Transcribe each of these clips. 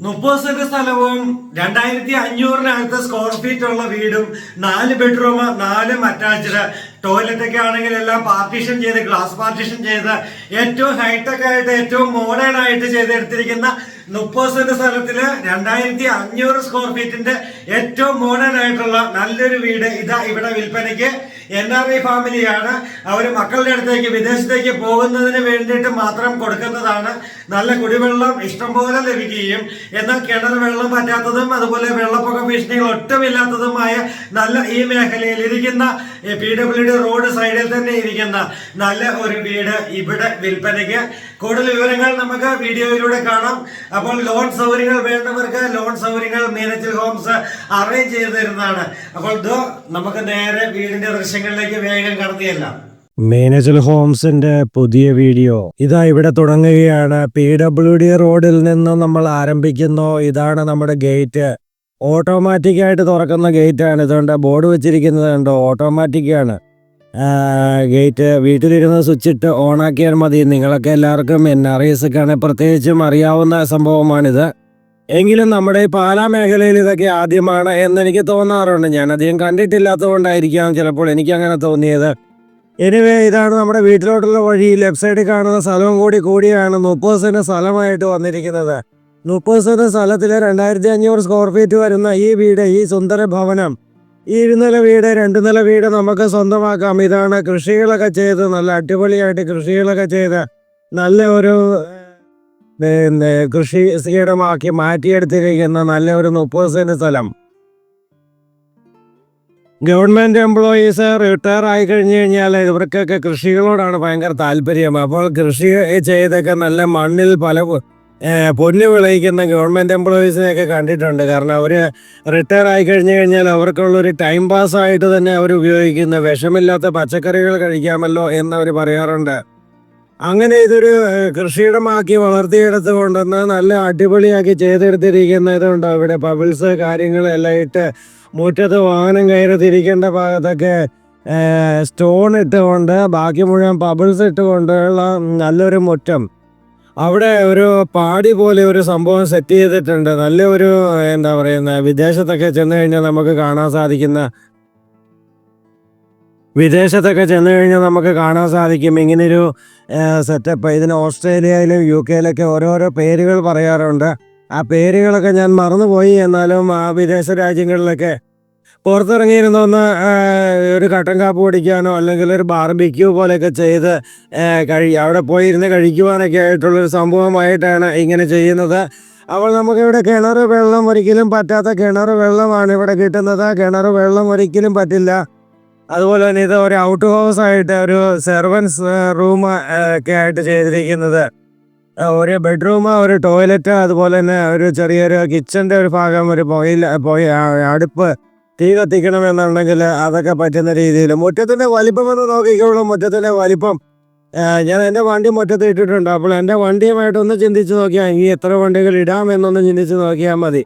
മുപ്പത് സെന്റ് സ്ഥലവും രണ്ടായിരത്തി അഞ്ഞൂറിനടുത്ത് സ്ക്വയർ ഫീറ്റ് ഉള്ള വീടും നാല് ബെഡ്റൂം നാലും അറ്റാച്ച്ഡ് ടോയ്ലറ്റ് ഒക്കെ ആണെങ്കിൽ എല്ലാം പാർട്ടീഷൻ ചെയ്ത് ഗ്ലാസ് പാർട്ടീഷൻ ചെയ്ത് ഏറ്റവും ഹൈടെക് ആയിട്ട് ഏറ്റവും മോഡേൺ ആയിട്ട് ചെയ്തെടുത്തിരിക്കുന്ന മുപ്പത് സെന്റ് സ്ഥലത്തിൽ രണ്ടായിരത്തി അഞ്ഞൂറ് സ്ക്വയർ ഫീറ്റിന്റെ ഏറ്റവും മോഡേൺ ആയിട്ടുള്ള നല്ലൊരു വീട് ഇതാ ഇവിടെ വിൽപ്പനയ്ക്ക് എൻ ആർ ഐ ഫാമിലിയാണ് അവർ മക്കളുടെ അടുത്തേക്ക് വിദേശത്തേക്ക് പോകുന്നതിന് വേണ്ടിയിട്ട് മാത്രം കൊടുക്കുന്നതാണ്. നല്ല കുടിവെള്ളം ഇഷ്ടംപോലെ ലഭിക്കുകയും എന്നാൽ കിണർ വെള്ളം പറ്റാത്തതും അതുപോലെ വെള്ളപ്പൊക്ക ഭീഷണികൾ ഒട്ടുമില്ലാത്തതുമായ നല്ല ഈ മേഖലയിൽ ഇരിക്കുന്ന പി ഡബ്ല്യു ഡി റോഡ് സൈഡിൽ തന്നെ ഇരിക്കുന്ന നല്ല ഒരു വീട് ഇവിടെ വിൽപ്പനയ്ക്ക്. കൂടുതൽ വിവരങ്ങൾ നമുക്ക് വീഡിയോയിലൂടെ കാണാം. അപ്പോൾ ലോൺ സൗകര്യങ്ങൾ വേണ്ടവർക്ക് ലോൺ സൗകര്യങ്ങൾ മീനച്ചിൽ ഹോംസ് അറേഞ്ച് ചെയ്തു തരുന്നതാണ്. അപ്പോൾ ഇത് നമുക്ക് നേരെ വീടിന്റെ ദൃശ്യങ്ങളിലേക്ക് വേഗം കടത്തിയല്ല. മീനച്ചൽ ഹോംസിന്റെ പുതിയ വീഡിയോ. ഇതാ ഇവിടെ തുടങ്ങുകയാണ്. പി ഡബ്ല്യു ഡി റോഡിൽ നിന്ന് നമ്മൾ ആരംഭിക്കുന്നു. ഇതാണ് നമ്മുടെ ഗേറ്റ്. ഓട്ടോമാറ്റിക്കായിട്ട് തുറക്കുന്ന ഗേറ്റാണ്. ഇതുകൊണ്ട് ബോർഡ് വെച്ചിരിക്കുന്നത് കണ്ടോ? ഓട്ടോമാറ്റിക് ആണ്. ഗേറ്റ് വീട്ടിലിരുന്ന് സ്വിച്ച് ഇട്ട് ഓണാക്കിയാൽ മതി. നിങ്ങളൊക്കെ എല്ലാവർക്കും എൻ ആർ ഐസ് ഒക്കെ പ്രത്യേകിച്ചും അറിയാവുന്ന സംഭവമാണിത്. എങ്കിലും നമ്മുടെ പാലാ മേഖലയിൽ ഇതൊക്കെ ആദ്യമാണ് എന്നെനിക്ക് തോന്നാറുണ്ട്. ഞാൻ അധികം കണ്ടിട്ടില്ലാത്തതുകൊണ്ടായിരിക്കാം ചിലപ്പോൾ എനിക്ക് അങ്ങനെ തോന്നിയത്. എനിവേ ഇതാണ് നമ്മുടെ വീട്ടിലോട്ടുള്ള വഴി. ലെഫ്റ്റ് സൈഡിൽ കാണുന്ന സ്ഥലവും കൂടി കൂടിയാണ് മുപ്പത് സെന്റ് സ്ഥലമായിട്ട് വന്നിരിക്കുന്നത്. മുപ്പത് സെന്റ് സ്ഥലത്തിൽ രണ്ടായിരത്തി അഞ്ഞൂറ് സ്ക്വയർ ഫീറ്റ് വരുന്ന ഈ വീട് ഈ സുന്ദര ഭവനം ഈ ഇരുനില വീട് രണ്ട് നില വീട് നമുക്ക് സ്വന്തമാക്കാം. ഇതാണ് കൃഷികളൊക്കെ ചെയ്ത് നല്ല അടിപൊളിയായിട്ട് കൃഷികളൊക്കെ ചെയ്ത് നല്ല ഒരു കൃഷി സീഡമാക്കി മാറ്റിയെടുത്തിരിക്കുന്ന നല്ല ഒരു മുപ്പത് സെന്റ് സ്ഥലം. ഗവൺമെന്റ് എംപ്ലോയീസ് റിട്ടയർ ആയി കഴിഞ്ഞു കഴിഞ്ഞാൽ ഇവർക്കൊക്കെ കൃഷികളോടാണ് ഭയങ്കര താല്പര്യം. അപ്പോൾ കൃഷി ചെയ്തൊക്കെ നല്ല മണ്ണിൽ പല പൊന്നു വിളയിക്കുന്ന ഗവൺമെന്റ് എംപ്ലോയീസിനെയൊക്കെ കണ്ടിട്ടുണ്ട്. കാരണം അവർ റിട്ടയർ ആയി കഴിഞ്ഞു കഴിഞ്ഞാൽ അവർക്കുള്ളൊരു ടൈം പാസ് ആയിട്ട് തന്നെ അവർ ഉപയോഗിക്കുന്ന വിഷമില്ലാത്ത പച്ചക്കറികൾ കഴിക്കാമല്ലോ എന്നവർ പറയാറുണ്ട്. അങ്ങനെ ഇതൊരു കൃഷിയിടമാക്കി വളർത്തിയെടുത്ത് കൊണ്ടുവന്ന് നല്ല അടിപൊളിയാക്കി ചെയ്തെടുത്തിരിക്കുന്ന ഇതുണ്ട് അവിടെ പബിൾസ് കാര്യങ്ങളെല്ലാം ഇട്ട് മുറ്റത്ത് വാഹനം കയറി തിരിക്കേണ്ട ഭാഗത്തൊക്കെ സ്റ്റോൺ ഇട്ടുകൊണ്ട് ബാക്കി മുഴുവൻ പബിൾസ് ഇട്ടുകൊണ്ടുള്ള നല്ലൊരു മുറ്റം. അവിടെ ഒരു പാടി പോലെ ഒരു സംഭവം സെറ്റ് ചെയ്തിട്ടുണ്ട്. നല്ല ഒരു എന്താ പറയുന്ന വിദേശത്തൊക്കെ ചെന്ന് കഴിഞ്ഞാൽ നമുക്ക് കാണാൻ സാധിക്കുന്ന വിദേശത്തൊക്കെ ചെന്ന് കഴിഞ്ഞാൽ നമുക്ക് കാണാൻ സാധിക്കും. ഇങ്ങനൊരു സെറ്റപ്പ് ഇതിന് ഓസ്ട്രേലിയയിലും യു കെയിലൊക്കെ ഓരോരോ പേരുകൾ പറയാറുണ്ട്. ആ പേരുകളൊക്കെ ഞാൻ മറന്നുപോയി. എന്നാലും ആ വിദേശ രാജ്യങ്ങളിലൊക്കെ പുറത്തിറങ്ങിയിരുന്ന ഒന്ന് ഒരു കട്ടൻ കാപ്പ് കുടിക്കാനോ അല്ലെങ്കിൽ ഒരു ബാർബിക്യൂ പോലെയൊക്കെ ചെയ്ത് കഴി അവിടെ പോയി ഇരുന്ന് കഴിക്കുവാനൊക്കെ ആയിട്ടുള്ളൊരു സംഭവമായിട്ടാണ് ഇങ്ങനെ ചെയ്യുന്നത്. അപ്പോൾ നമുക്കിവിടെ കിണർ വെള്ളം ഒരിക്കലും പറ്റാത്ത കിണർ വെള്ളമാണ് ഇവിടെ കിട്ടുന്നത്. കിണർ വെള്ളം ഒരിക്കലും പറ്റില്ല. അതുപോലെ തന്നെ ഇത് ഒരു ഔട്ട് ഹൗസ് ആയിട്ട് ഒരു സെർവൻസ് റൂം ഒക്കെ ആയിട്ട് ചെയ്തിരിക്കുന്നത്. ഒരു ബെഡ്റൂം ഒരു ടോയ്ലറ്റ് അതുപോലെ തന്നെ ഒരു ചെറിയൊരു കിച്ചന്റെ ഒരു ഭാഗം ഒരു പൊയ അടുപ്പ് തീ കത്തിക്കണമെന്നുണ്ടെങ്കിൽ അതൊക്കെ പറ്റുന്ന രീതിയിൽ. മുറ്റത്തിന്റെ വലിപ്പം എന്ന് നോക്കിക്കോളും. മുറ്റത്തിന്റെ വലിപ്പം ഞാൻ എന്റെ വണ്ടി മുറ്റത്ത് ഇട്ടിട്ടുണ്ട്. അപ്പോൾ എന്റെ വണ്ടിയുമായിട്ടൊന്ന് ചിന്തിച്ച് നോക്കിയാൽ ഇനി എത്ര വണ്ടികൾ ഇടാം ഇടാമെന്നൊന്ന് ചിന്തിച്ച് നോക്കിയാൽ മതി.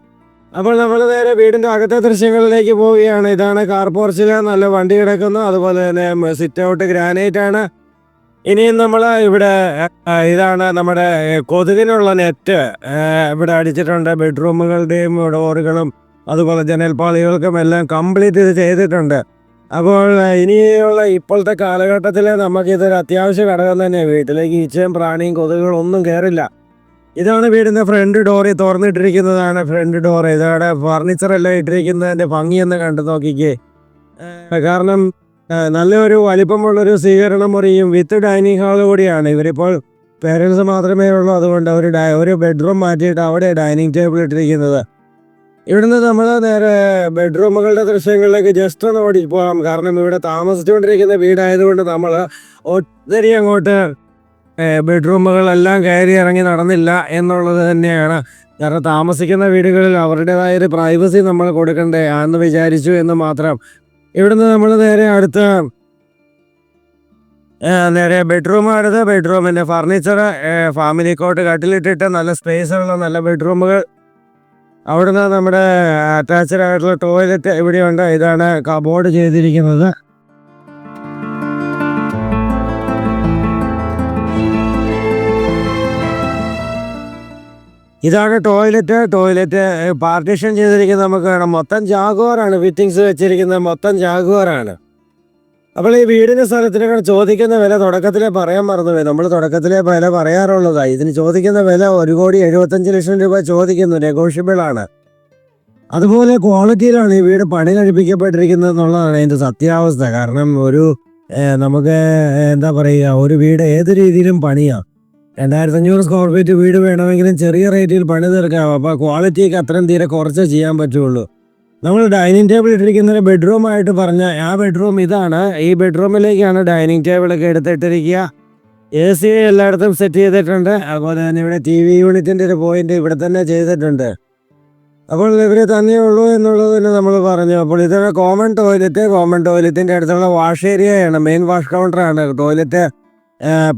അപ്പോൾ നമ്മൾ നേരെ വീടിന്റെ അകത്തെ ദൃശ്യങ്ങളിലേക്ക് പോവുകയാണ്. ഇതാണ് കാർ പോർച്ചിൽ നല്ല വണ്ടി കിടക്കുന്നു. അതുപോലെ തന്നെ സിറ്റ് ഔട്ട് ഗ്രാനൈറ്റ് ആണ്. ഇനിയും നമ്മൾ ഇവിടെ ഇതാണ് നമ്മുടെ കൊതുകിനുള്ള നെറ്റ് ഇവിടെ അടിച്ചിട്ടുണ്ട്. ബെഡ്റൂമുകളുടെയും ഡോറുകളും അതുപോലെ ജനൽപ്പാളികൾക്കും എല്ലാം കംപ്ലീറ്റ് ഇത് ചെയ്തിട്ടുണ്ട്. അപ്പോൾ ഇനിയുള്ള ഇപ്പോഴത്തെ കാലഘട്ടത്തിൽ നമുക്കിതൊരു അത്യാവശ്യ ഘടകം തന്നെ. വീട്ടിലേക്ക് ഈച്ചയും പ്രാണിയും കൊതുകുകളും ഒന്നും കയറില്ല ഇതാണ് വീടിന്റെ ഫ്രണ്ട് ഡോർ തുറന്നിട്ടിരിക്കുന്നതാണ് ഫ്രണ്ട് ഡോർ ഇതവിടെ ഫർണിച്ചറെല്ലാം ഇട്ടിരിക്കുന്നതിന്റെ ഭംഗിയെന്ന് കണ്ടു നോക്കിക്കേ. കാരണം നല്ലൊരു വലിപ്പമുള്ളൊരു സ്വീകരണ മുറിയും വിത്ത് ഡൈനിങ് ഹാൾ കൂടിയാണ്. ഇവരിപ്പോൾ പേരൻസ് മാത്രമേ ഉള്ളൂ. അതുകൊണ്ട് ഒരു ഡൈ ഒരു ബെഡ്റൂം മാറ്റിയിട്ട് അവിടെ ഡൈനിങ് ടേബിൾ ഇട്ടിരിക്കുന്നത്. ഇവിടുന്ന് നമ്മൾ നേരെ ബെഡ്റൂമുകളുടെ ദൃശ്യങ്ങളിലേക്ക് ജസ്റ്റ് ഒന്ന് ഓടി പോകാം. കാരണം ഇവിടെ താമസിച്ചുകൊണ്ടിരിക്കുന്ന വീടായതുകൊണ്ട് നമ്മൾ ഒത്തിരി അങ്ങോട്ട് ബെഡ്റൂമുകളെല്ലാം കയറി ഇറങ്ങി നടന്നില്ല എന്നുള്ളത് തന്നെയാണ്. കാരണം താമസിക്കുന്ന വീടുകളിൽ അവരുടേതായ ഒരു പ്രൈവസി നമ്മൾ കൊടുക്കണ്ടേ എന്ന് വിചാരിച്ചു എന്ന് മാത്രം. ഇവിടുന്ന് നമ്മൾ നേരെ അടുത്ത നേരെ ബെഡ്റൂം അടുത്ത് ബെഡ്റൂമിന്റെ ഫർണിച്ചർ ഫാമിലി കോട്ട് കട്ടിലിട്ടിട്ട് നല്ല സ്പേസുള്ള നല്ല ബെഡ്റൂമുകൾ അവിടുന്ന് നമ്മുടെ അറ്റാച്ച്ഡ് ആയിട്ടുള്ള ടോയ്ലറ്റ് ഇവിടെയുണ്ട്. ഇതാണ് കബോർഡ് ചെയ്തിരിക്കുന്നത്. ഇതാണ് ടോയ്ലറ്റ് ടോയ്ലറ്റ് പാർട്ടീഷൻ ചെയ്തിരിക്കുന്നത് നമുക്ക് കാണാം. മൊത്തം ജാഗോറാണ്. ഫിറ്റിങ്സ് വെച്ചിരിക്കുന്നത് മൊത്തം ജാഗോറാണ്. അപ്പോൾ ഈ വീടിന് സ്ഥലത്തിനൊക്കെ ചോദിക്കുന്ന വില തുടക്കത്തിലേ പറയാൻ മറന്നുപോയി. നമ്മൾ തുടക്കത്തിലേ വില പറയാറുള്ളതാണ് ഇതിന് ചോദിക്കുന്ന വില ഒരു കോടി എഴുപത്തഞ്ച് ലക്ഷം രൂപ ചോദിക്കുന്നു. നെഗോഷ്യബിൾ ആണ്. അതുപോലെ ക്വാളിറ്റിയിലാണ് ഈ വീട് പണി കഴിപ്പിക്കപ്പെട്ടിരിക്കുന്നത് എന്നുള്ളതാണ് അതിന്റെ സത്യാവസ്ഥ. കാരണം ഒരു നമുക്ക് എന്താ പറയുക ഒരു വീട് ഏത് രീതിയിലും പണിയാം. രണ്ടായിരത്തി അഞ്ഞൂറ് സ്ക്വയർ ഫീറ്റ് വീട് വേണമെങ്കിലും ചെറിയ റേറ്റിൽ പണി തീർക്കാം അപ്പോൾ ക്വാളിറ്റിയൊക്കെ അത്രയും തീരെ കുറച്ച് ചെയ്യാൻ പറ്റുള്ളൂ. നമ്മൾ ഡൈനിങ് ടേബിൾ ഇട്ടിരിക്കുന്ന ബെഡ്റൂം ആയിട്ട് പറഞ്ഞ ആ ബെഡ്റൂം ഇതാണ്. ഈ ബെഡ്റൂമിലേക്കാണ് ഡൈനിങ് ടേബിളൊക്കെ എടുത്തിട്ടിരിക്കുക. എ സി എല്ലായിടത്തും സെറ്റ് ചെയ്തിട്ടുണ്ട്. അതുപോലെ തന്നെ ഇവിടെ ടി വി യൂണിറ്റിന്റെ ഒരു പോയിന്റ് ഇവിടെ തന്നെ ചെയ്തിട്ടുണ്ട്. അപ്പോൾ ഇവർ തന്നെയേ ഉള്ളൂ എന്നുള്ളത് തന്നെ നമ്മൾ പറഞ്ഞു. അപ്പോൾ ഇതൊരു കോമൺ ടോയ്ലറ്റ് കോമൺ ടോയ്ലറ്റിന്റെ അടുത്തുള്ള വാഷ് ഏരിയയാണ് മെയിൻ വാഷ് കൗണ്ടറാണ് ടോയ്ലറ്റ്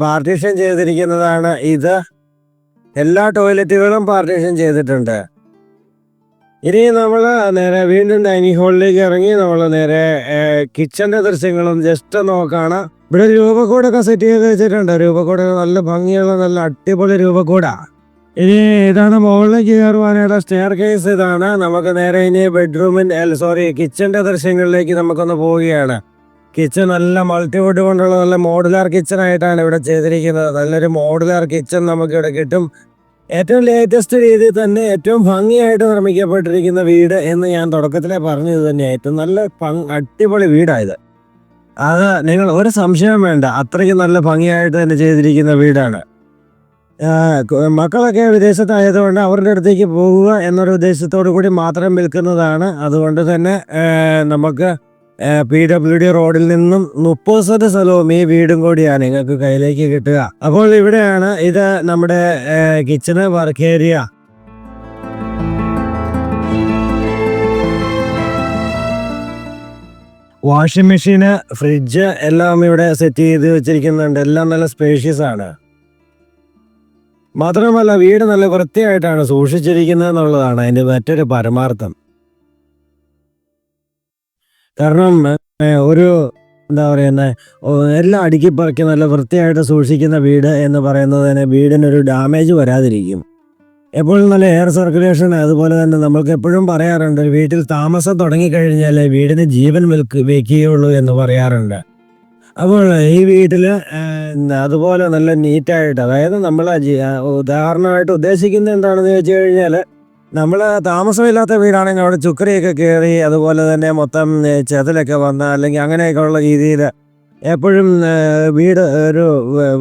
പാർട്ടീഷൻ ചെയ്തിരിക്കുന്നതാണ് ഇത്. എല്ലാ ടോയ്ലറ്റുകളും പാർട്ടീഷൻ ചെയ്തിട്ടുണ്ട്. ഇനി നമ്മൾ നേരെ വീണ്ടും ഡൈനിങ് ഹാളിലേക്ക് ഇറങ്ങി നമ്മൾ നേരെ കിച്ചന്റെ ദൃശ്യങ്ങളും ജസ്റ്റ് നോക്കാണ്. ഇവിടെ രൂപക്കൂടൊക്കെ സെറ്റ് ചെയ്ത് വെച്ചിട്ടുണ്ട്. രൂപക്കൂട നല്ല ഭംഗിയുള്ള നല്ല അടിപൊളി രൂപക്കൂട. ഇനി ഇതാണ് മുകളിലേക്ക് കയറുവാനായിട്ട് സ്റ്റെയർ കേസ് ഇതാണ്. നമുക്ക് നേരെ ഇനി ബെഡ്റൂമിന്റെ സോറി കിച്ചന്റെ ദൃശ്യങ്ങളിലേക്ക് നമുക്കൊന്ന് പോവുകയാണ്. കിച്ചൺ നല്ല മൾട്ടിവുഡ് കൊണ്ടുള്ള നല്ല മോഡുലാർ കിച്ചൺ ആയിട്ടാണ് ഇവിടെ ചെയ്തിരിക്കുന്നത്. നല്ലൊരു മോഡുലാർ കിച്ചൺ നമുക്കിവിടെ കിട്ടും. ഏറ്റവും ലേറ്റസ്റ്റ് രീതിയിൽ തന്നെ ഏറ്റവും ഭംഗിയായിട്ട് നിർമ്മിക്കപ്പെട്ടിരിക്കുന്ന വീട് എന്ന് ഞാൻ തുടക്കത്തിലെ പറഞ്ഞത് തന്നെ ഏറ്റവും നല്ല അടിപൊളി വീടായത്. അത് നിങ്ങൾ ഒരു സംശയം വേണ്ട. അത്രയ്ക്ക് നല്ല ഭംഗിയായിട്ട് തന്നെ ചെയ്തിരിക്കുന്ന വീടാണ്. മക്കളൊക്കെ വിദേശത്തായതുകൊണ്ട് അവരുടെ അടുത്തേക്ക് പോകുക എന്നൊരു ഉദ്ദേശത്തോടു കൂടി മാത്രം വിൽക്കുന്നതാണ് അതുകൊണ്ട് തന്നെ നമുക്ക് പി ഡബ്ല്യു ഡി റോഡിൽ നിന്നും മുപ്പത് സെന്റ് സ്ഥലവും ഈ വീടും കൂടിയാണ് നിങ്ങൾക്ക് കയ്യിലേക്ക് കിട്ടുക. അപ്പോൾ ഇവിടെയാണ് ഇത് നമ്മുടെ kitchen work area washing machine fridge എല്ലാം ഇവിടെ സെറ്റ് ചെയ്ത് വെച്ചിരിക്കുന്നുണ്ട്. എല്ലാം നല്ല സ്പേഷ്യസ് ആണ്. മാത്രമല്ല വീട് നല്ല വൃത്തിയായിട്ടാണ് സൂക്ഷിച്ചിരിക്കുന്നത് എന്നുള്ളതാണ് അതിന്റെ മറ്റൊരു പരമാർത്ഥം. കാരണം ഒരു എന്താ പറയുന്നത് എല്ലാം അടുക്കി പറക്കി നല്ല വൃത്തിയായിട്ട് സൂക്ഷിക്കുന്ന വീട് എന്ന് പറയുന്നത് തന്നെ വീടിനൊരു ഡാമേജ് വരാതിരിക്കും. എപ്പോഴും നല്ല എയർ സർക്കുലേഷൻ അതുപോലെ തന്നെ നമ്മൾക്ക് എപ്പോഴും പറയാറുണ്ട് വീട്ടിൽ താമസം തുടങ്ങിക്കഴിഞ്ഞാൽ വീടിന് ജീവൻ വിൽക്ക് വെക്കുകയുള്ളൂ എന്ന് പറയാറുണ്ട്. അപ്പോൾ ഈ വീട്ടിൽ അതുപോലെ നല്ല നീറ്റായിട്ട് അതായത് നമ്മൾ ഉദാഹരണമായിട്ട് ഉദ്ദേശിക്കുന്നത് എന്താണെന്ന് ചോദിച്ചു കഴിഞ്ഞാൽ നമ്മൾ താമസമില്ലാത്ത വീടാണെങ്കിൽ അവിടെ ചുക്കരയൊക്കെ കയറി അതുപോലെ തന്നെ മൊത്തം ചെതലൊക്കെ വന്ന അല്ലെങ്കിൽ അങ്ങനെയൊക്കെ ഉള്ള രീതിയിൽ എപ്പോഴും വീട് ഒരു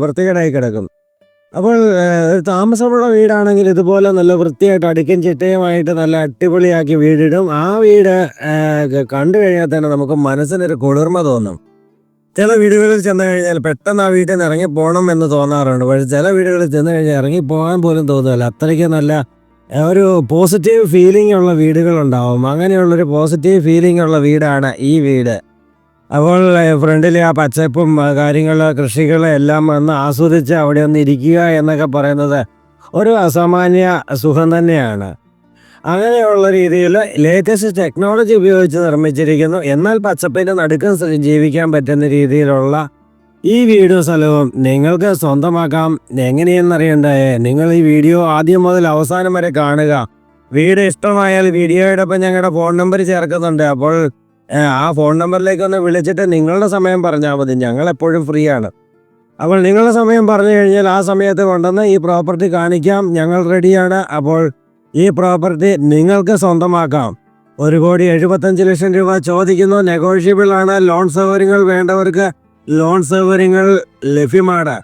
വൃത്തികേടായി കിടക്കും അപ്പോൾ ഒരു താമസമുള്ള വീടാണെങ്കിൽ ഇതുപോലെ നല്ല വൃത്തിയായിട്ട് അടുക്കും ചിട്ടയുമായിട്ട് നല്ല അടിപൊളിയാക്കി വീടിടും. ആ വീട് കണ്ടു കഴിഞ്ഞാൽ തന്നെ നമുക്ക് മനസ്സിനൊരു കുളിർമ തോന്നും. ചില വീടുകളിൽ ചെന്ന് കഴിഞ്ഞാൽ പെട്ടെന്ന് ആ വീട്ടിൽ നിന്ന് ഇറങ്ങി പോകണം എന്ന് തോന്നാറുണ്ട്. പക്ഷേ ചില വീടുകളിൽ ചെന്ന് കഴിഞ്ഞാൽ ഇറങ്ങി പോകാൻ പോലും തോന്നുമല്ല അത്രയ്ക്ക് നല്ല ഒരു പോസിറ്റീവ് ഫീലിംഗ് ഉള്ള വീടുകളുണ്ടാവും. അങ്ങനെയുള്ളൊരു പോസിറ്റീവ് ഫീലിംഗ് ഉള്ള വീടാണ് ഈ വീട്. അപ്പോൾ ഫ്രണ്ടിൽ ആ പച്ചപ്പും കാര്യങ്ങൾ കൃഷികൾ എല്ലാം വന്ന് ആസ്വദിച്ച് അവിടെ ഒന്ന് ഇരിക്കുക എന്നൊക്കെ പറയുന്നത് ഒരു അസാമാന്യ സുഖം തന്നെയാണ്. അങ്ങനെയുള്ള രീതിയിൽ ലേറ്റസ്റ്റ് ടെക്നോളജി ഉപയോഗിച്ച് നിർമ്മിച്ചിരിക്കുന്നു. എന്നാൽ പച്ചപ്പിന്റെ നടുക്കം ജീവിക്കാൻ പറ്റുന്ന രീതിയിലുള്ള ഈ വീഡിയോ സ്ഥലവും നിങ്ങൾക്ക് സ്വന്തമാക്കാം. എങ്ങനെയെന്നറിയണ്ടേ? നിങ്ങൾ ഈ വീഡിയോ ആദ്യം മുതൽ അവസാനം വരെ കാണുക. വീട് ഇഷ്ടമായാൽ വീഡിയോയോടൊപ്പം ഞങ്ങളുടെ ഫോൺ നമ്പർ ചേർക്കുന്നുണ്ട്. അപ്പോൾ ആ ഫോൺ നമ്പറിലേക്ക് ഒന്ന് വിളിച്ചിട്ട് നിങ്ങളുടെ സമയം പറഞ്ഞാൽ മതി. ഞങ്ങൾ എപ്പോഴും ഫ്രീ ആണ്. അപ്പോൾ നിങ്ങളുടെ സമയം പറഞ്ഞു കഴിഞ്ഞാൽ ആ സമയത്ത് കൊണ്ടുവന്ന് ഈ പ്രോപ്പർട്ടി കാണിക്കാം. ഞങ്ങൾ റെഡിയാണ് അപ്പോൾ ഈ പ്രോപ്പർട്ടി നിങ്ങൾക്ക് സ്വന്തമാക്കാം. ഒരു കോടി എഴുപത്തഞ്ച് ലക്ഷം രൂപ ചോദിക്കുന്നു. നെഗോഷ്യബിൾ ആണ്. ലോൺ സൗകര്യങ്ങൾ വേണ്ടവർക്ക് ലോൺ സൗകര്യങ്ങൾ ലഭ്യമാണ്.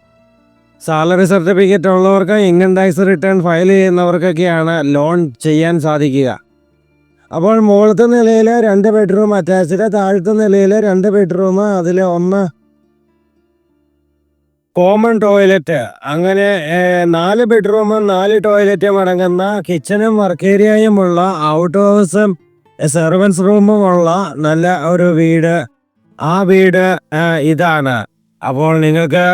സാലറി സർട്ടിഫിക്കറ്റ് ഉള്ളവർക്ക് ഇൻകം ടാക്സ് റിട്ടേൺ ഫയൽ ചെയ്യുന്നവർക്കൊക്കെയാണ് ലോൺ ചെയ്യാൻ സാധിക്കുക. അപ്പോൾ മുകളത്തെ നിലയിൽ രണ്ട് ബെഡ്റൂം അറ്റാച്ച്ഡ് താഴത്തെ നിലയിൽ രണ്ട് ബെഡ്റൂം അതിൽ ഒന്ന് കോമൺ ടോയ്ലറ്റ് അങ്ങനെ നാല് ബെഡ്റൂമും നാല് ടോയ്ലറ്റും അടങ്ങുന്ന കിച്ചണും വർക്ക് ഏരിയയുമുള്ള ഔട്ട് ഹൗസും സെർവൻസ് റൂമും ഉള്ള നല്ല ഒരു വീട് ആ വീട് ഇതാണ്. അപ്പോൾ നിങ്ങൾക്ക്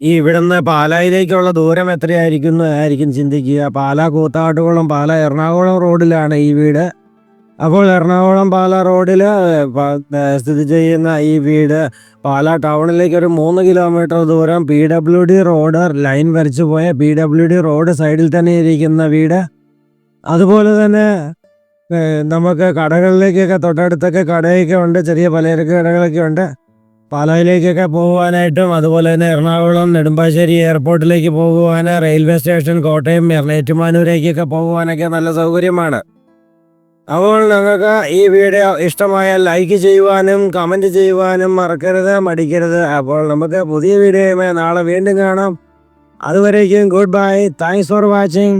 ഈ ഇവിടുന്ന് പാലായിലേക്കുള്ള ദൂരം എത്രയായിരിക്കും ആയിരിക്കും ചിന്തിക്കുക. പാല കൂത്താട്ടുകുളം പാല എറണാകുളം റോഡിലാണ് ഈ വീട്. അപ്പോൾ എറണാകുളം പാല റോഡിൽ സ്ഥിതി ചെയ്യുന്ന ഈ വീട് പാല ടൗണിലേക്ക് ഒരു മൂന്ന് കിലോമീറ്റർ ദൂരം P W D road line വരച്ചു പോയ പി ഡബ്ല്യു ഡി റോഡ് സൈഡിൽ തന്നെ ഇരിക്കുന്ന വീട്. അതുപോലെ തന്നെ നമുക്ക് കടകളിലേക്കൊക്കെ തൊട്ടടുത്തൊക്കെ കടയൊക്കെ ഉണ്ട് ചെറിയ പലചരക്ക് കടകളൊക്കെ ഉണ്ട്. പാലായിലേക്കൊക്കെ പോകുവാനായിട്ടും അതുപോലെ തന്നെ എറണാകുളം നെടുമ്പാശ്ശേരി എയർപോർട്ടിലേക്ക് പോകുവാൻ റെയിൽവേ സ്റ്റേഷൻ കോട്ടയം ഏറ്റുമാനൂരേക്കൊക്കെ പോകുവാനൊക്കെ നല്ല സൗകര്യമാണ്. അപ്പോൾ നിങ്ങൾക്ക് ഈ വീഡിയോ ഇഷ്ടമായാൽ ലൈക്ക് ചെയ്യുവാനും കമന്റ് ചെയ്യുവാനും മറക്കരുത് മടിക്കരുത്. അപ്പോൾ നമുക്ക് പുതിയ വീഡിയോയുമായി നാളെ വീണ്ടും കാണാം. അതുവരേക്കും good bye thanks for watching